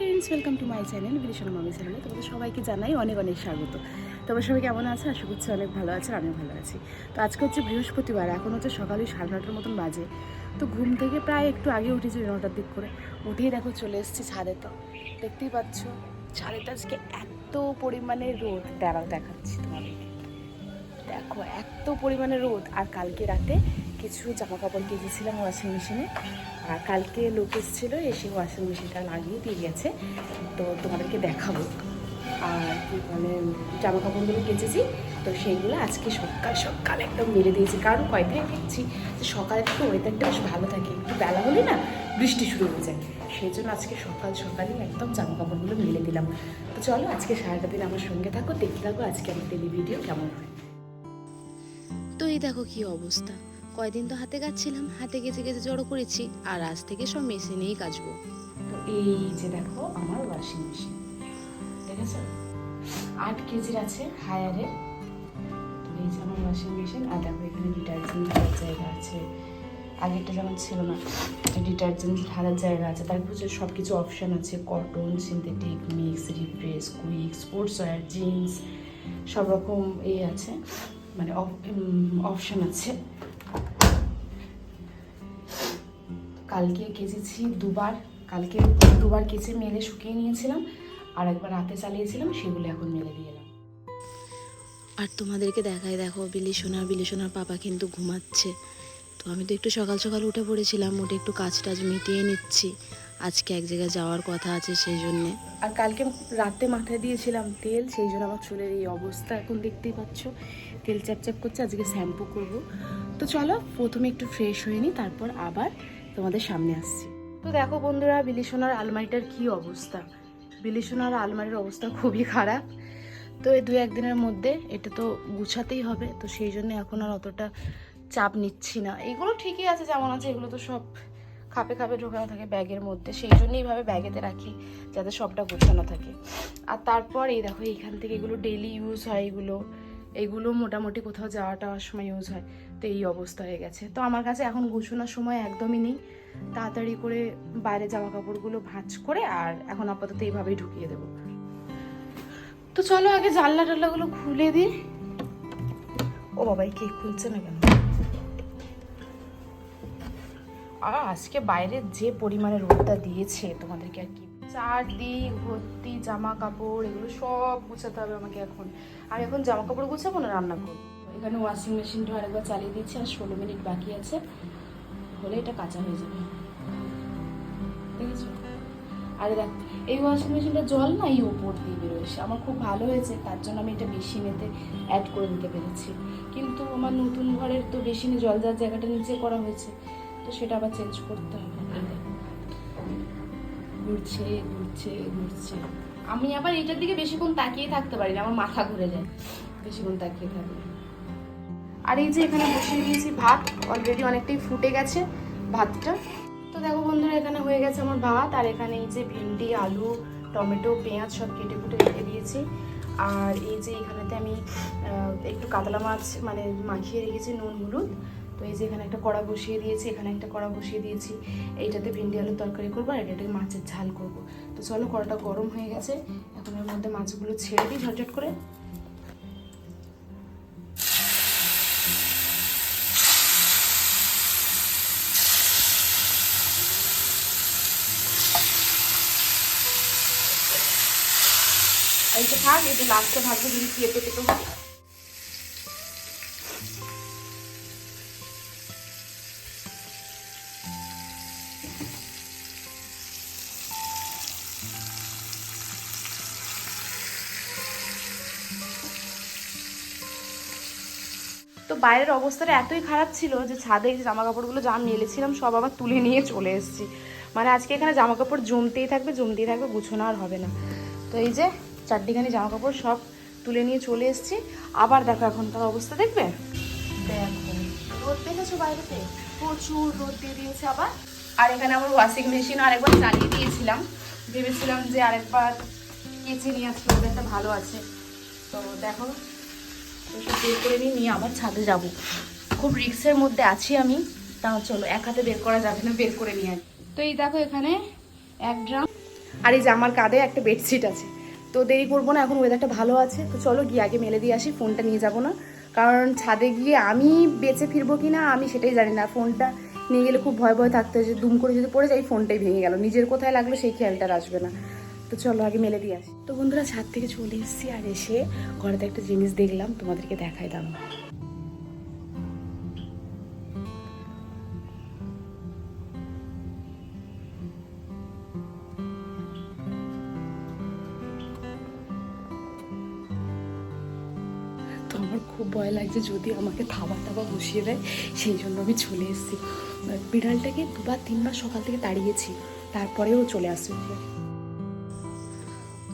Friends welcome to my channel বিলিশনা মামি চ্যানেলে তোমাদের সবাইকে জানাই অনেক অনেক স্বাগত। তোমরা সবাই কেমন আছো? আশা করছি অনেক ভালো আছে, আমিও ভালো আছি। তো আজকে হচ্ছে বৃহস্পতিবার, এখন হচ্ছে সকালে সাড়ে নটার মতন বাজে। তো ঘুম থেকে প্রায় একটু আগে উঠেছি নটার দিক করে। উঠেই দেখো চলে এসেছি ছাদে তো। দেখতেই পাচ্ছ ছাদেতে আজকে এত পরিমাণে রোদ। দাঁড়াও দেখাচ্ছি তোমাদেরকে। দেখো, এত পরিমাণে রোদ। আর কালকে রাতে কিছু জামা কাপড় কেচেছিলাম ওয়াশিং মেশিনে আর কালকে লোক এসেছিল, এসে ওয়াশিং মেশিনটা লাগিয়ে দিয়ে গেছে। তো তোমাদেরকে দেখাবো। আর মানে জামা কাপড়গুলো কেচেছি, তো সেইগুলো আজকে সকাল সকাল একদম মেরে দিয়েছি। কারণ কয়েকদিন দেখছি যে সকালে থেকে ওয়েদারটা বেশ ভালো থাকে। একটু বেলা হলে না বৃষ্টি শুরু হয়ে যায়। সেই জন্য আজকে সকাল সকালই একদম জামা কাপড়গুলো মেলে দিলাম। তো চলো আজকে সারাটা দিন আমার সঙ্গে থাকো, দেখতে থাকো আজকে আমার ডেলি ভিডিও কেমন হয়। তো এই দেখো কি অবস্থা। কয়দিন তো হাতে কাটছিলাম হাতে গেছে গেছে জড়ো করেছি, আর আজ থেকে সব মেশিনেই কাচবো। তো এই যে দেখো, আমার ওয়াশিং মেশিন দেখেছ আট কেজির আছে হায়ারের এই যে আমার ওয়াশিং মেশিন আর দেখো এখানে ডিটারজেন্ট ঢালার জায়গা আছে। আগেরটা যেমন ছিল না ডিটারজেন্ট ঢালার জায়গা আছে তারপর হচ্ছে সব কিছু অপশান আছে cotton synthetic mix refresh quick sports wear jeans সব রকম এই আছে। মানে অপশান আছে। কালকে কেচেছি দুবার কালকে দুবার কেচে মেলে শুকিয়ে নিয়েছিলাম আর একবার রাতে চালিয়েছিলাম সেগুলো এখন মেলে দিয়ে এলাম। আর তোমাদেরকে দেখায় দেখো বিলি সোনার বিলি সোনার পাপা কিন্তু ঘুমাচ্ছে। তো আমি তো একটু সকাল সকাল উঠে পড়েছিলাম উঠে একটু কাজ টাজ মিটিয়ে নিচ্ছি। আজকে এক জায়গায় যাওয়ার কথা আছে সেই জন্যে। আর কালকে রাতে মাথায় দিয়েছিলাম তেল সেই জন্য আমার চুলের এই অবস্থা এখন দেখতেই পাচ্ছ। তেল চ্যাপচ্যাপ করছে আজকে শ্যাম্পু করব। তো চলো প্রথমে একটু ফ্রেশ হয়ে নিই তারপর আবার তোমাদের সামনে আসছি। তো দেখো বন্ধুরা বিলিসোনার আলমারিটার কি অবস্থা? বিলিসোনার আলমারির অবস্থা খুবই খারাপ। তো এই দু একদিনের মধ্যে এটা তো গুছাতেই হবে, তো সেই জন্য এখন আর অতটা চাপ নিচ্ছি না। এগুলো ঠিকই আছে, যেমন আছে, এগুলো তো সব খাপে খাপে ঢোকানো থাকে ব্যাগের মধ্যে। সেই জন্য এইভাবে ব্যাগেতে রাখি, যাতে সবটা গোছানো থাকে। আর তারপর এই দেখো, এইখান থেকে এগুলো ডেলি ইউজ হয় এগুলো। এগুলো মোটামুটি কোথাও যাওয়া টাওয়ার সময় ইউজ হয়। তো এই অবস্থা হয়ে গেছে। তো আমার কাছে এখন গুছানোর সময় একদমই নেই। তাড়াতাড়ি করে বাইরে জামা কাপড়গুলো ভাঁজ করে আর এখন আপাতত এইভাবেই ঢুকিয়ে দেবো। তো চলো আগে জানলা টাল্লাগুলো খুলে দিই। ও বাবাই কেক খুলছে না কেন? আজকে বাইরে যে পরিমাণে রোদটা দিয়েছে, তোমাদেরকে আর কি চারদিক ভর্তি জামা কাপড় এগুলো সব গুছাতে হবে আমাকে এখন। আর এখন জামা কাপড় গুছাবো না, রান্না করব? এখানে ওয়াশিং মেশিনটা আরেকবার চালিয়ে দিচ্ছি, আর ষোলো মিনিট বাকি আছে। হলে এটা কাঁচা হয়ে যাবে। দেখেছ? আরে দেখ, এই ওয়াশিং মেশিনটা জল না এই ওপর দিয়ে বেরোয় আমার খুব ভালো হয়েছে, তার জন্য আমি এটা মেশিনেতে অ্যাড করে দিতে পেরেছি। কিন্তু আমার নতুন ঘরের তো বেসিনে জল যাওয়ার জায়গাটা নিচে করা হয়েছে, তো সেটা আবার চেঞ্জ করতে হবে। ঘুরছে ঘুরছে ঘুরছে। আমি আবার এটার দিকে বেশিক্ষণ তাকিয়ে থাকতে পারি না, আমার মাথা ঘুরে যায়। বেশিক্ষণ তাকিয়ে থাকলে। আর এই যে এখানে বসিয়ে দিয়েছি ভাত অলরেডি অনেকটাই ফুটে গেছে ভাতটা। তো দেখো বন্ধুরা, এখানে হয়ে গেছে আমার ভাত, আর এখানে এই যে ভিন্ডি, আলু, টমেটো, পেঁয়াজ সব কেটে কুটে রেখে দিয়েছি। আর এই যে এখানেতে আমি একটু কাতলা মাছ মানে মাখিয়ে রেখেছি নুন, হলুদ। তো এই যে এখানে একটা কড়া বসিয়ে দিয়েছি, এখানে একটা কড়া বসিয়ে দিয়েছি। এইটাতে ভিন্ডি আলুর তরকারি করব আর এটাতে মাছের ঝাল করব। তো চলো কড়াটা গরম হয়ে গেছে, এখন এর মধ্যে মাছগুলো ছেড়ে দিই ঝটঝট করে। এইটা থাক এটা লাস্টে ভাববো যদি কেটে কেটে হয় বাইরের অবস্থাটা এতই খারাপ ছিল যে ছাদে এই যে জামা কাপড়গুলো যা মেলেছিলাম সব আবার তুলে নিয়ে চলে এসেছি। মানে আজকে এখানে জামা কাপড় জমতেই থাকবে জমতেই থাকবে গুছোনো আর হবে না। তো এই যে চারটিখানি জামা কাপড় সব তুলে নিয়ে চলে এসেছি। আবার দেখো এখনকার অবস্থা দেখবে? দেখো রোদ দেখেছ বাইরেতে? প্রচুর রোদ দিয়ে দিয়েছে আবার। আর এখানে আমার ওয়াশিং মেশিন আরেকবার চালিয়ে দিয়েছিলাম। ভেবেছিলাম যে আরেকবার কেচে নিয়ে আসলে ওদেরটা ভালো আছে। তো দেখো তো বের করে নিয়ে নিয়ে আবার ছাদে যাব। খুব রিক্সের মধ্যে আছি আমি। তাও চলো এক হাতে বের করা যাবে না বের করে নিয়ে। তো এই দেখো এখানে এক ড্রাম। আর এই যে আমার কাঁধে একটা বেডশিট আছে। তো দেরি করব না এখন ওয়েদারটা ভালো আছে। তো চলো গিয়ে আগে মেলে দিয়ে আসি ফোনটা নিয়ে যাব না। কারণ ছাদে গিয়ে আমি বেঁচে ফিরবো কি না আমি সেটাই জানি না। ফোনটা নিয়ে গেলে খুব ভয় ভয় থাকতে হয় যে দুম করে যদি পড়ে যাই ফোনটাই ভেঙে গেল। নিজের কোথায় লাগল সেই খেয়ালটা আসবে না। তো চলো আগে মেলে দিয়ে আসি। তো বন্ধুরা, ছাদ থেকে চলে এসেছি আর এসে ঘরেতে একটা জিনিস দেখলাম, তোমাদেরকে দেখাই দাম। আমার খুব ভয় লাগছে যদি আমাকে থাবা টাবা বসিয়ে দেয়, সেই জন্য আমি চলে এসেছি। বিড়ালটাকে দুবার তিনবার সকাল থেকে তাড়িয়েছি, তারপরেও চলে আসছে।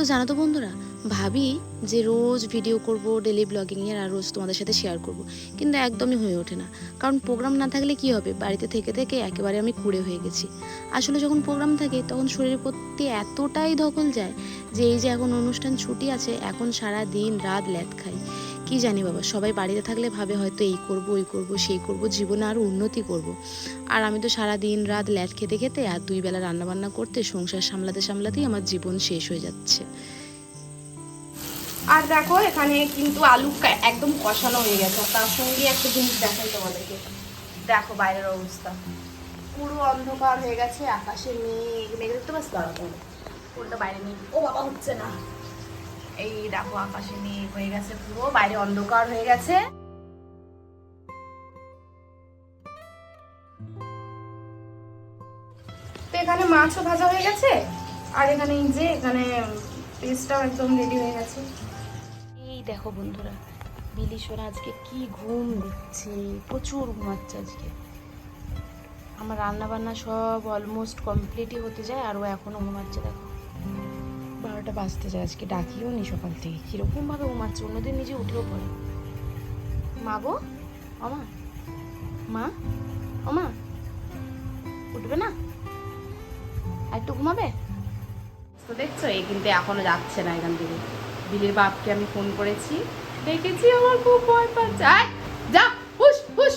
তো জানো তো বন্ধুরা, ভাবি যে রোজ ভিডিও করব ডেলি ব্লগিংয়ের আর রোজ তোমাদের সাথে শেয়ার করব। কিন্তু একদমই হয়ে ওঠে না। কারণ প্রোগ্রাম না থাকলে কি হবে? বাড়িতে থেকে থেকে একেবারে আমি কুড়ে হয়ে গেছি। আসলে যখন প্রোগ্রাম থাকে, তখন শরীরের প্রতি এতটাই ধকল যায় যে, এই যে এখন অনুষ্ঠান ছুটি আছে, এখন সারা দিন রাত ল্যাদ খাই। কি জানি বাবা, সবাই বাড়িতে থাকলে ভাবে হয়তো এই করব, ওই করব, সেই করব, জীবনে আরও উন্নতি করব। আর আমি তো সারা দিন রাত ল্যাট খেতে খেতে আর দুই বেলা রান্নাবান্না করতে, সংসার সামলাতে সামলাতেই আমার জীবন শেষ হয়ে যাচ্ছে। আর দেখো, এখানে কিন্তু আলু একদম কষানো হয়ে গেছে। তার সঙ্গে একটা জিনিস দেখাই তোমাদেরকে। দেখো বাইরের অবস্থা। পুরো অন্ধকার হয়ে গেছে, আকাশে মেঘ মেঘ দেখতে পাচ্ছ? বাইরে ও বাবা, হচ্ছে না। এই দেখো আকাশে মেঘ হয়ে গেছে পুরো, বাইরে অন্ধকার হয়ে গেছে। এখানে মাছও ভাজা হয়ে গেছে, আর এখানে যে, এখানে পেস্টটাও একদম রেডি হয়ে গেছে। এই দেখো বন্ধুরা বিলি সোনা আজকে কি ঘুম দিচ্ছে, প্রচুর ঘুমাচ্ছে আজকে। আমার রান্না বান্না সব অলমোস্ট কমপ্লিটই হতে যায়, আর ও এখনও ঘুমাচ্ছে, দেখো। বারোটা বাজতে যায়, আজকে ডাকিও নি সকাল থেকে। কীরকম ভাবে ঘুমাচ্ছে অন্যদিন নিজে উঠেও পড়ে। মা গো? অমা? মা? অমা? উঠবে না? আর একটু ঘুমাবে? তো দেখছ, এই কিন্তু এখনও যাচ্ছে না এখান থেকে। বিলির বাপকে আমি ফোন করেছি। দেখেছি আমার খুব ভয় পাচ্ছে। যা হুস হুস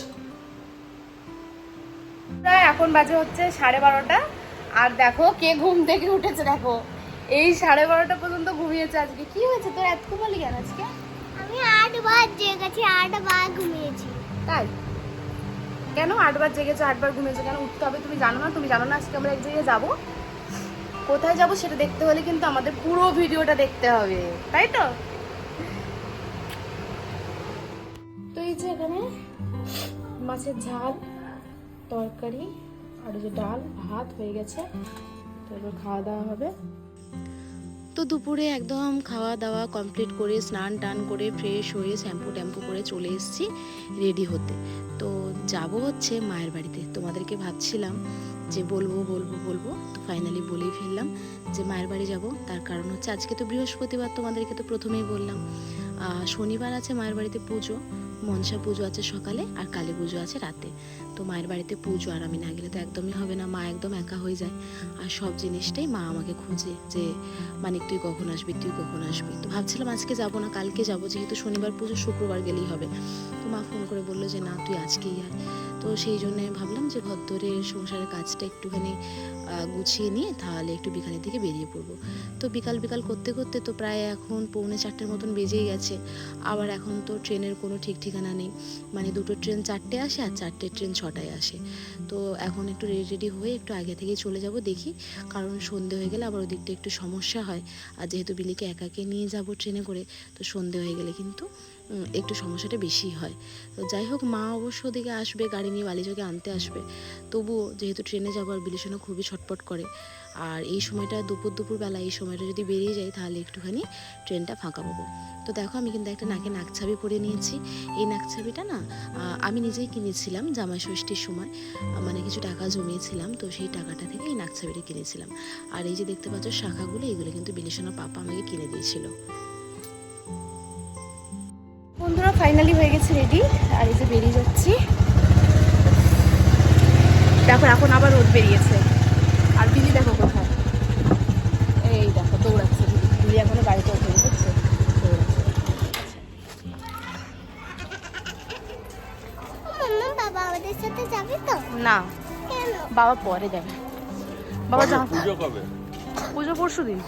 প্রায় এখন বাজে হচ্ছে সাড়ে বারোটা। আর দেখো কে ঘুম থেকে উঠেছে, দেখো। এই সাড়ে বারোটা পর্যন্ত ঘুমিয়েছে আজকে। কি হয়েছে? তোর এত ঘুমালি কেন আজকে? আমি আটবার জেগেছি আটবার ঘুমিয়েছি। তাই? কেন আটবার জেগেছো আটবার ঘুমিয়েছো? কেন উঠতে হবে তুমি জানো না? তুমি জানো না আজকে আমরা এক জায়গায় যাব? কোথায় যাব সেটা দেখতে হলে কিন্তু আমাদের পুরো ভিডিওটা দেখতে হবে। তাই তো? তো এই যে এখানে মাছের ঝাল তরকারি আর যে ডাল ভাত হয়ে গেছে। তো এবার খাওয়া দাওয়া হবে। দুপুরে একদম খাওয়া দাওয়া কমপ্লিট করে, স্নান টান করে ফ্রেশ হয়ে শ্যাম্পু ট্যাম্পু করে চলে এসেছি রেডি হতে। তো যাব হচ্ছে মায়ের বাড়িতে। তোমাদেরকে ভাবছিলাম যে বলব বলব বলব, তো ফাইনালি বলেই ফেললাম যে মায়ের বাড়ি যাব। তার কারণ হচ্ছে আজকে তো বৃহস্পতিবার, তোমাদেরকে তো প্রথমেই বললাম। শনিবার আছে মায়ের বাড়িতে পুজো, মনসা পুজো আছে সকালে আর কালী পুজো আছে রাতে। তো মায়ের বাড়িতে পুজো, আর আমি না গেলে তো একদমই হবে না। মা একদম একা হয়ে যায়। আর সব জিনিসটাই মা আমাকে খোঁজে যে মানে তুই কখন আসবি, তুই কখন আসবি? তো ভাবছিলাম আজকে যাব না, কালকে যাব, যেহেতু শনিবার পুজো, শুক্রবার গেলেই হবে। তো মা ফোন করে বলল যে, না, তুই আজকেই আয়। তো সেই জন্য ভাবলাম যে ভদ্রের সংসারের কাজটা একটুখানি গুছিয়ে নিয়ে তাহলে একটু বিকালের দিকে বেরিয়ে পড়ব। তো বিকাল বিকাল করতে করতে তো প্রায় এখন পৌনে চারটের মতন বেজেই গেছে। আবার এখন তো ট্রেনের কোনো ঠিক ঠিকানা নেই। মানে দুটো ট্রেন, চারটে আসে আর চারটে ট্রেন ছটায় আসে। তো এখন একটু রেডি রেডি হয়ে একটু আগে থেকে চলে যাব দেখি। কারণ সন্ধে হয়ে গেলে আবার ওদিকটা একটু সমস্যা হয়। আর যেহেতু বিলিকে একাকে নিয়ে যাব ট্রেনে করে, তো সন্ধে হয়ে গেলে কিন্তু একটু সমস্যাটা বেশি হয়। তো যাই হোক, মা অবশ্য ওদিকে আসবে, গাড়ি নিয়ে বালিজকে আনতে আসবে। তবুও যেহেতু ট্রেনে যাব আর বিলিশনও খুবই ছটপট করে। আর এই সময়টা দুপুর দুপুর বেলা এই সময়টা যদি বেরিয়ে যায় তাহলে একটুখানি ট্রেনটা ফাঁকা পাবো। তো দেখো, আমি কিন্তু একটা নাকে নাকছাবি পরে নিয়েছি। এই নাকছাবিটা না আমি নিজেই কিনেছিলাম জামাই ষষ্ঠীর সময়। মানে কিছু টাকা জমিয়েছিলাম, তো সেই টাকাটা থেকে এই নাকছাবিটা কিনেছিলাম। আর এই যে দেখতে পাচ্ছ, শাখাগুলো, এগুলো কিন্তু বিলিশনের পাপা আমাকে কিনে দিয়েছিল। বন্ধুরা ফাইনালি হয়ে গেছে রেডি আর এই যে বেরিয়ে যাচ্ছি। দেখো এখন আবার রোদ বেরিয়েছে। আর দিদি দেখো কোথায়? এই দেখো দৌড়াচ্ছে দিদি। বিলি এখনও বাড়িতে ওঠে বুঝছ? বাবা আমাদের সাথে যাবে তো? না কেন? বাবা পরে যাবে। বাবা যা পুজো কবে? পুজো পরশু দিন।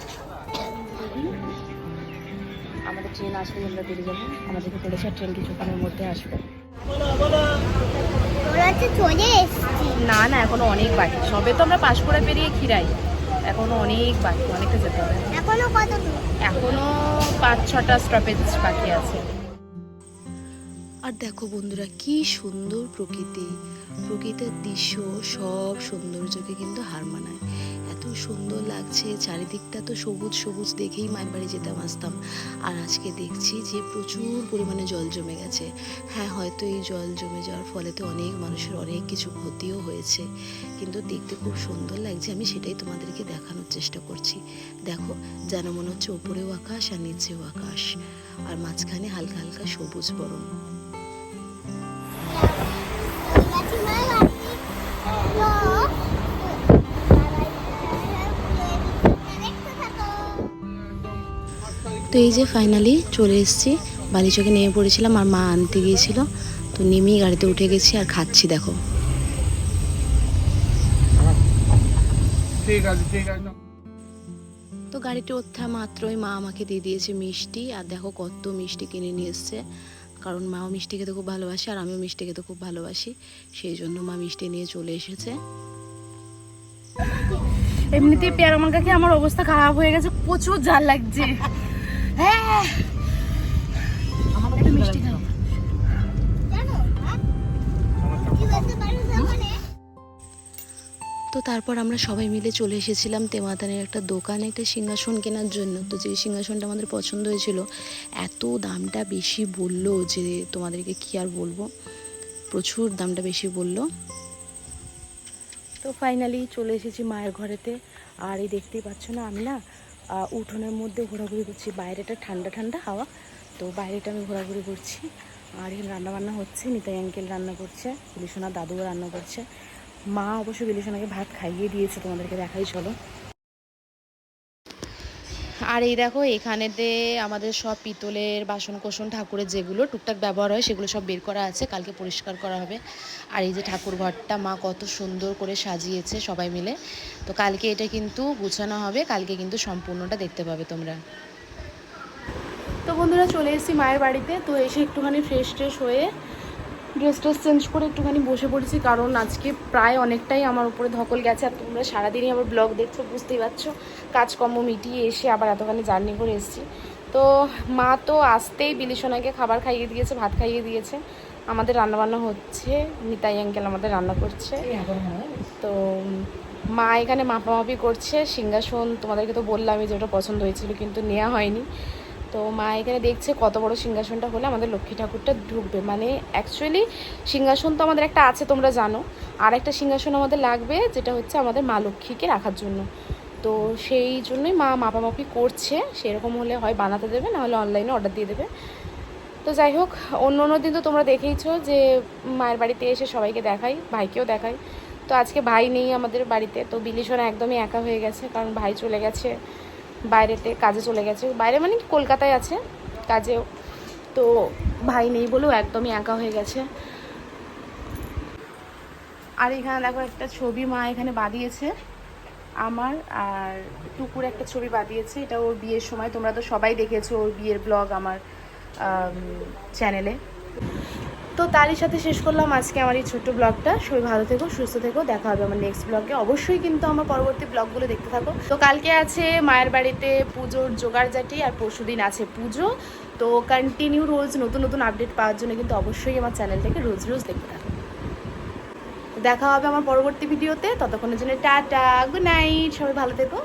ট্রেন আসবে আমরা বেরিয়ে যাব। আমাদেরকে বলেছে ট্রেন কিছুক্ষণের মধ্যে আসবে। না না এখনও অনেক বাকি। সবে তো আমরা পাঁশকুড়া পেরিয়ে খিরাই। এখনও অনেক বাকি অনেকটা যেতে হবে। এখনও কত এখনও পাঁচ ছটা স্টপেজ বাকি আছে। আর দেখো বন্ধুরা কি সুন্দর প্রকৃতি। প্রকৃতির দৃশ্য সব সৌন্দর্যকে কিন্তু হার মানায়। সুন্দর লাগছে। চারিদিকটা তো সবুজ সবুজ দেখেই মায়ের বাড়ি যেতাম আসতাম আর আজকে দেখছি যে প্রচুর পরিমাণে জল জমে গেছে। হ্যাঁ হয়তো এই জল জমে যাওয়ার ফলে তো অনেক মানুষের অনেক কিছু ক্ষতিও হয়েছে। কিন্তু দেখতে খুব সুন্দর লাগছে। আমি সেটাই তোমাদেরকে দেখানোর চেষ্টা করছি। দেখো, যেন মনে হচ্ছে ওপরেও আকাশ আর নিচেও আকাশ। আর মাঝখানে হালকা হালকা সবুজ বরণ। তো এই যে ফাইনালি চলে এসেছি। বালিচকে নেমে পড়েছিলাম আর মা আনতে গিয়েছিল। তো নেমেই গাড়িতে উঠে গেছি আর খাচ্ছি দেখো। ঠিক আছে ঠিক আছে। তো গাড়িতে ওঠা মাত্রই মা আমাকে দিয়ে দিয়েছে মিষ্টি। আর দেখো কত মিষ্টি কিনে নিয়ে এসছে। কারণ মাও মিষ্টি খেতে খুব ভালোবাসে আর আমিও মিষ্টি খেতে খুব ভালোবাসি। সেই জন্য মা মিষ্টি নিয়ে চলে এসেছে। এমনিতেই পেয়ারা মার্কা খেয়ে আমার অবস্থা খারাপ হয়ে গেছে। প্রচুর ঝাল লাগছে। তো তারপর আমরা সবাই মিলে চলে এসেছিলাম তেমাতানের একটা দোকানে একটা সিংহাসন কেনার জন্য। তো যে সিংহাসনটা আমাদের পছন্দ হয়েছিল, এত দামটা বেশি বলল যে তোমাদেরকে কি আর বলব? প্রচুর দামটা বেশি বলল। তো ফাইনালি চলে এসেছি মায়ের ঘরেতে। আর এই দেখতেই পাচ্ছ না, আমি না উঠোনের মধ্যে ঘোরাঘুরি করছি। বাইরেটা ঠান্ডা ঠান্ডা হাওয়া। তো বাইরেটা আমি ঘোরাঘুরি করছি। আর এখানে রান্নাবান্না হচ্ছে। নিতাই অ্যাঙ্কেল রান্না করছে বিলিসোনা দাদুও রান্না করছে। মা অবশ্য বিলিসোনাকে ভাত খাইয়ে দিয়েছে, তোমাদেরকে দেখাই, চলো। আর এই দেখো এখানেতে আমাদের সব পিতলের বাসন কোসন ঠাকুরের যেগুলো টুকটাক ব্যবহার হয়, সেগুলো সব বের করা আছে, কালকে পরিষ্কার করা হবে। আর এই যে ঠাকুর ঘরটা, মা কত সুন্দর করে সাজিয়েছে সবাই মিলে। তো কালকে এটা কিন্তু গুছানো হবে, কালকে কিন্তু সম্পূর্ণটা দেখতে পাবে তোমরা। তো বন্ধুরা চলে এসেছি মায়ের বাড়িতে, তো এসে একটুখানি ফ্রেশ ট্রেশ হয়ে ড্রেস ট্রেস চেঞ্জ করে একটুখানি বসে পড়েছি, কারণ আজকে প্রায় অনেকটাই আমার উপরে ধকল গেছে আর তোমরা সারাদিনই আবার ব্লগ দেখছ, বুঝতেই পারছ। কাজকর্ম মিটিয়ে এসে আবার এতখানি জার্নি করে এসেছি। তো মা তো আসতেই বিলিসোনাকে খাবার খাইয়ে দিয়েছে, ভাত খাইয়ে দিয়েছে। আমাদের রান্নাবান্না হচ্ছে, নিতাই আঙ্কেল আমাদের রান্না করছে। তো মা এখানে মাপামাপি করছে, সিংহাসন তোমাদেরকে তো বললামই যে ওটা পছন্দ হয়েছিল, কিন্তু নেওয়া হয়নি। তো মা এখানে দেখছে কত বড় সিংহাসনটা হলে আমাদের লক্ষ্মী ঠাকুরটা ঢুকবে। মানে অ্যাকচুয়ালি সিংহাসন তো আমাদের একটা আছে, তোমরা জানো। আর একটা সিংহাসন আমাদের লাগবে, যেটা হচ্ছে আমাদের মা লক্ষ্মীকে রাখার জন্য। তো সেই জন্যই মা মাপামাপি করছে। সেরকম হলে হয় বানাতে দেবে, না হলে অনলাইনে অর্ডার দিয়ে দেবে। তো যাই হোক, অন্য অন্য দিন তো তোমরা দেখেইছো যে মায়ের বাড়িতে এসে সবাইকে দেখাই, ভাইকেও দেখাই। তো আজকে ভাই নেই আমাদের বাড়িতে, তো বিলিশনা একদমই একা হয়ে গেছে, কারণ ভাই চলে গেছে। বাইরেতে কাজে চলে গেছে। বাইরে মানে কলকাতায় আছে কাজেও। তো ভাই নেই বলেও একদমই একা হয়ে গেছে। আর এখানে দেখো একটা ছবি মা এখানে বাঁধিয়েছে আমার, আর টুকুর একটা ছবি বাঁধিয়েছে। এটা ওর বিয়ের সময়। তোমরা তো সবাই দেখেছ ওর বিয়ের ব্লগ আমার চ্যানেলে তো তারই সাথে শেষ করলাম আজকে আমার এই ছোট্ট ব্লগটা। সবাই ভালো থেকো, সুস্থ থেকো। দেখা হবে আমার নেক্সট ব্লগে অবশ্যই কিন্তু আমার পরবর্তী ব্লগগুলো দেখতে থাকো। তো কালকে আছে মায়ের বাড়িতে পুজোর জোগাড় জাটি আর পরশুদিন আছে পুজো। তো কন্টিনিউ রোজ নতুন নতুন আপডেট পাওয়ার জন্য কিন্তু অবশ্যই আমার চ্যানেলটাকে রোজ রোজ দেখতে থাকো। দেখা হবে আমার পরবর্তী ভিডিওতে ততক্ষণের জন্য টাটা গুড নাইট সবাই ভালো থেকো।